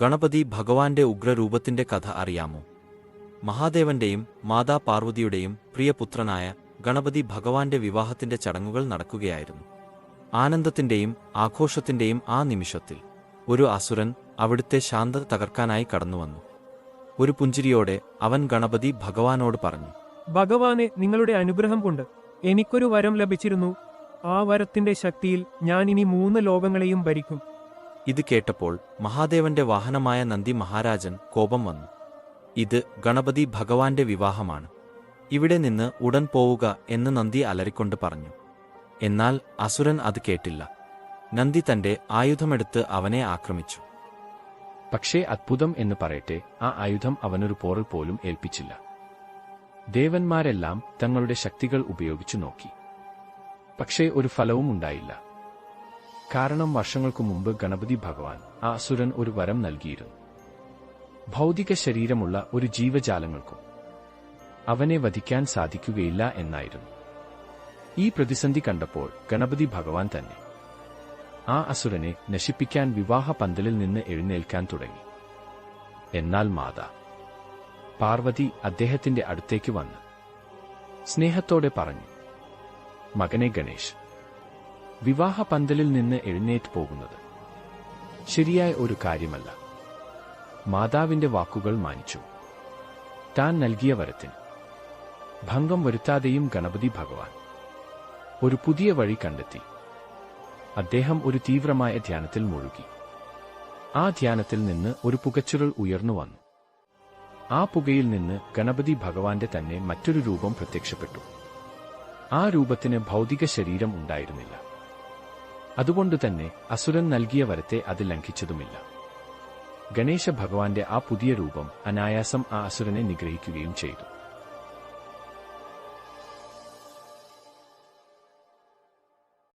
ഗണപതി ഭഗവാന്റെ ഉഗ്രരൂപത്തിന്റെ കഥ അറിയാമോ? മഹാദേവന്റെയും മാതാ പാർവതിയുടെയും പ്രിയപുത്രനായ ഗണപതി ഭഗവാന്റെ വിവാഹത്തിന്റെ ചടങ്ങുകൾ നടക്കുകയായിരുന്നു. ആനന്ദത്തിന്റെയും ആഘോഷത്തിന്റെയും ആ നിമിഷത്തിൽ ഒരു അസുരൻ അവിടുത്തെ ശാന്തത തകർക്കാനായി കടന്നുവന്നു. ഒരു പുഞ്ചിരിയോടെ അവൻ ഗണപതി ഭഗവാനോട് പറഞ്ഞു ഭഗവാനെ നിങ്ങളുടെ അനുഗ്രഹം കൊണ്ട് എനിക്കൊരു വരം ലഭിച്ചിരുന്നു. ആ വരത്തിന്റെ ശക്തിയിൽ ഞാൻ ഇനി മൂന്ന് ലോകങ്ങളെയും ഭരിക്കും. ഇത് കേട്ടപ്പോൾ മഹാദേവന്റെ വാഹനമായ നന്ദി മഹാരാജൻ കോപം വന്നു. ഇത് ഗണപതി ഭഗവാന്റെ വിവാഹമാണ്. ഇവിടെ നിന്ന് ഉടൻ പോവുക എന്ന് നന്ദി അലറിക്കൊണ്ട് പറഞ്ഞു. എന്നാൽ അസുരൻ അത് കേട്ടില്ല. നന്ദി തന്റെ ആയുധമെടുത്ത് അവനെ ആക്രമിച്ചു. പക്ഷേ അത്ഭുതം എന്ന് പറയട്ടെ ആ ആയുധം അവനൊരു പോറൽ പോലും ഏൽപ്പിച്ചില്ല. ദേവന്മാരെല്ലാം തങ്ങളുടെ ശക്തികൾ ഉപയോഗിച്ചു നോക്കി. പക്ഷേ ഒരു ഫലവും ഉണ്ടായില്ല. കാരണം വർഷങ്ങൾക്കു മുമ്പ് ഗണപതി ഭഗവാൻ ആ അസുരൻ ഒരു വരം നൽകിയിരുന്നു. ഭൗതിക ശരീരമുള്ള ഒരു ജീവജാലങ്ങൾക്കും അവനെ വധിക്കാൻ സാധിക്കുകയില്ല എന്നായിരുന്നു. ഈ പ്രതിസന്ധി കണ്ടപ്പോൾ ഗണപതി ഭഗവാൻ തന്നെ ആ അസുരനെ നശിപ്പിക്കാൻ വിവാഹ പന്തലിൽ നിന്ന് എഴുന്നേൽക്കാൻ തുടങ്ങി. എന്നാൽ മാതാ പാർവതി അദ്ദേഹത്തിന്റെ അടുത്തേക്ക് വന്ന് സ്നേഹത്തോടെ പറഞ്ഞു മകനെ ഗണേഷ് വിവാഹ പന്തലിൽ നിന്ന് എഴുന്നേറ്റ് പോകുന്നത്. ശരിയായ ഒരു കാര്യമല്ല. മാതാവിന്റെ വാക്കുകൾ മാനിച്ചു. താൻ നൽകിയ വരത്തിന്. ഭംഗം വരുത്താതെയും ഗണപതി ഭഗവാൻ. ഒരു പുതിയ വഴി കണ്ടെത്തി. അദ്ദേഹം ഒരു തീവ്രമായ ധ്യാനത്തിൽ മുഴുകി. ആ ധ്യാനത്തിൽ നിന്ന് ഒരു പുകച്ചുരുൾ ഉയർന്നു വന്നു. ആ പുകയിൽ നിന്ന് ഗണപതി ഭഗവാന്റെ തന്നെ മറ്റൊരു രൂപം പ്രത്യക്ഷപ്പെട്ടു. ആ രൂപത്തിന് ഭൗതിക ശരീരം ഉണ്ടായിരുന്നില്ല. അതുകൊണ്ട് തന്നെ അസുരൻ നൽകിയ വരത്തെ അത് ലംഘിച്ചതുമില്ല. ഗണേശ ഭഗവാന്റെ ആ പുതിയ രൂപം അനായാസം ആ അസുരനെ നിഗ്രഹിക്കുകയും ചെയ്തു.